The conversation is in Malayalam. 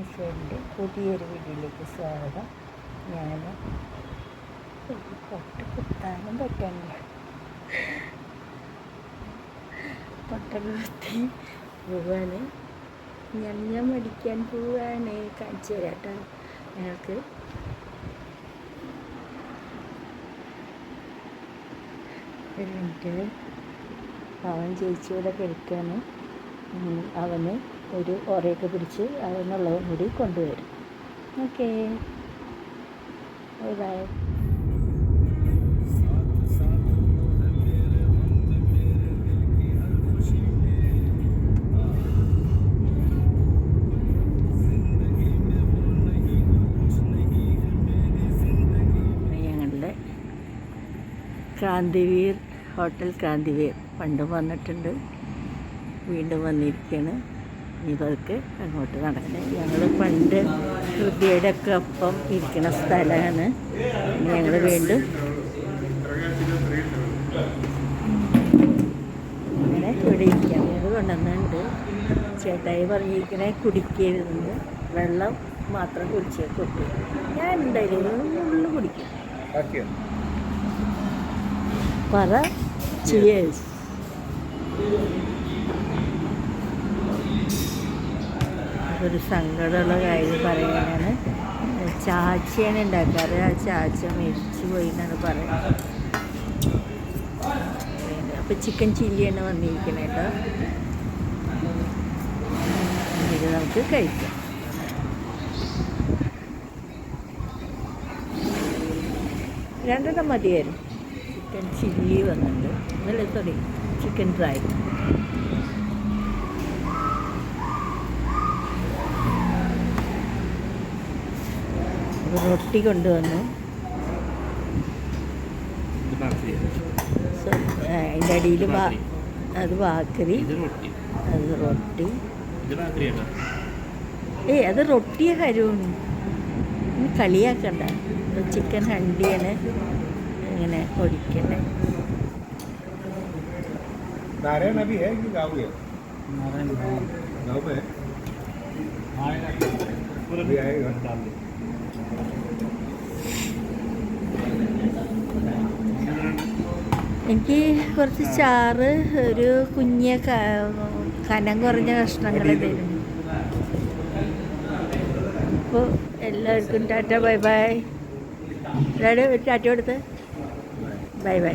മീശോന്റെ പുതിയൊരു വീഡിയോയിലേക്ക് സ്വാഗതം. ഞാൻ പൊട്ട് കുത്താനും പറ്റണില്ല പൊട്ടൊക്കെ കുത്തി പോവാണ്. ഞാൻ ഞാൻ മടിക്കാൻ പോവാണ്. കാണിച്ചു തരാട്ടോ. ഞങ്ങൾക്ക് ഒരു മിനിറ്റ്. അവൻ ചേച്ചിയോടെ കിടക്കാണ്. അവന് ഒരു ഓറയൊക്കെ പിടിച്ച് അവനുള്ളതും കൂടി കൊണ്ടുവരും. Okay. Bye bye Krantiveer hotel Krantiveer പണ്ടും വന്നിട്ടുണ്ട്. വീണ്ടും വന്നിരിക്കുകയാണ് ഇവർക്ക് അങ്ങോട്ട് നടക്കുന്നത് ഞങ്ങൾ പണ്ട് ഹൃദയയുടെ ഒക്കെ ഒപ്പം ഇരിക്കുന്ന സ്ഥലമാണ്. ഞങ്ങൾ വീണ്ടും അങ്ങനെ ഇവിടെ ഇരിക്കാൻ ഞങ്ങൾ കൊണ്ടുവന്നുണ്ട് ചേട്ടായി പറഞ്ഞിരിക്കണേ കുടിക്കരുതെന്ന്. വെള്ളം മാത്രം കുടിച്ചേ കൊട്ടു ഞാൻ എന്തായാലും ഉള്ളു കുടിക്കും. പറ. ചിയേഴ്സ് ഒരു സങ്കടമുള്ള കാര്യം പറയുകയാണ്. ചാച്ചയാണ് ഉണ്ടാക്കാറ്. ആ ചാച്ച മരിച്ചു പോയി എന്നാണ് പറയുന്നത് അപ്പോൾ ചിക്കൻ ചില്ലിയാണ് വന്നിരിക്കുന്നത് കേട്ടോ ഇത് നമുക്ക് കഴിക്കാം. രണ്ടെണ്ണം മതിയായിരുന്നു. ചിക്കൻ ചില്ലി വന്നിട്ടുണ്ട്. അതല്ലേ സോറി ചിക്കൻ ഡ്രൈ റൊട്ടി കൊണ്ടുവന്നു സോ, ആ, അതിൻ്റെ അടിയിൽ വാ അത് വാക്കരി ഇത് റൊട്ടി അത് റൊട്ടി ഇത് രാത്രിയല്ല ഏയ് അത് റൊട്ടിയെ കാര്യമാണ് ഇനി കളിയാക്കണ്ട ഇത് ചിക്കൻ ഹണ്ടിയാണ് ഇങ്ങനെ ഒടിക്കണേ नारायण अभी है कि गाँव है गाँव पे है? എനിക്ക് കുറച്ച് ചാറ് ഒരു കുഞ്ഞ കനം കുറഞ്ഞ കഷ്ണങ്ങൾ തരും. അപ്പോൾ എല്ലാവർക്കും ടാറ്റ ബൈ ബൈ. എല്ലാവരും ഒരു ടാറ്റ കൊടുത്ത്. Bye bye.